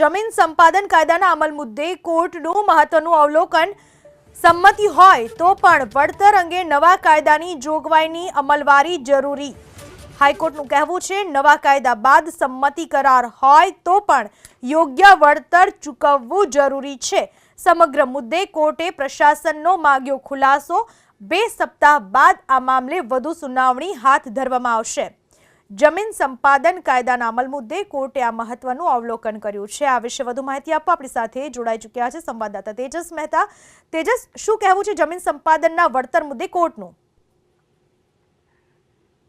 જમીન સંપાદન કાયદાના અમલ મુદ્દે કોર્ટનું મહત્વનું અવલોકન સંમતિ હોય તો પણ વળતર અંગે નવા કાયદાની જોગવાઈની અમલવારી જરૂરી. હાઈકોર્ટનું કહેવું છે, નવા કાયદા બાદ સંમતિ કરાર હોય તો પણ યોગ્ય વળતર ચૂકવવું જરૂરી છે. સમગ્ર મુદ્દે કોર્ટે પ્રશાસનનો માગ્યો ખુલાસો. બે સપ્તાહ બાદ આ મામલે વધુ સુનાવણી હાથ ધરવામાં આવશે. જમીન સંપાદન કાયદાના અમલ મુદ્દે કોર્ટે આ મહત્વનું અવલોકન કર્યું છે. આ વિશે વધુ માહિતી આપવા આપણી સાથે જોડાઈ ચૂક્યા છે સંવાદદાતા તેજસ મહેતા. તેજસ, શું કહેવું છે જમીન સંપાદનના વળતર મુદ્દે કોર્ટનું?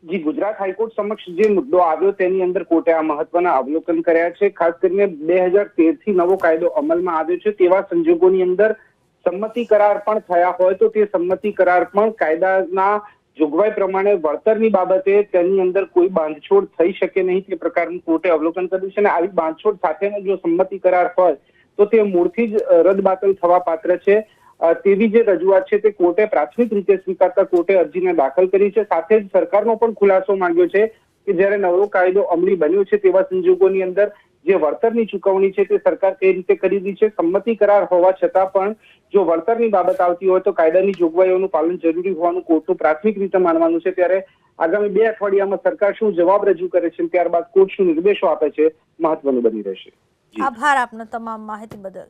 જી, ગુજરાત હાઈકોર્ટ સમક્ષ જે મુદ્દો આવ્યો તેની અંદર કોર્ટે આ મહત્વના અવલોકન કર્યા છે. ખાસ કરીને બે હજાર તેરથી નવો કાયદો અમલમાં આવ્યો છે તેવા સંજોગોની અંદર સંમતિ કરાર પણ થયા હોય તો તે સંમતિ કરાર પણ કાયદાના જોગવાઈ પ્રમાણે વળતરની બાબતે તેની અંદર કોઈ બાંધછોડ થઈ શકે નહીં તે પ્રકારનું કોર્ટે અવલોકન કર્યું છે અને આવી બાંધછોડ સાથેનો જો સંમતિ કરાર હોય, તો તે મૂળથી જ રદબાતલ થવા પાત્ર છે. તેવી જે રજૂઆત છે તે કોર્ટે પ્રાથમિક રીતે સ્વીકારતા કોર્ટે અરજીને દાખલ કરી છે. સાથે જ સરકારનો પણ ખુલાસો માંગ્યો છે કે જ્યારે નવો કાયદો અમલી બન્યો છે તેવા સંજોગોની અંદર જે વળતરની ચૂકવણી છે તે સરકાર કઈ રીતે કરી છે, સંમતિ કરાર હોવા છતાં પણ જો વળતરની બાબત આવતી હોય તો કાયદાની જોગવાઈઓનું પાલન જરૂરી હોવાનું કોર્ટનું પ્રાથમિક રીતે માનવાનું છે. ત્યારે આગામી બે અઠવાડિયામાં સરકાર શું જવાબ રજૂ કરે છે ત્યારબાદ કોર્ટ શું નિર્દેશો આપે છે મહત્વનું બની રહેશે. આભાર આપનો તમામ માહિતી બદલ.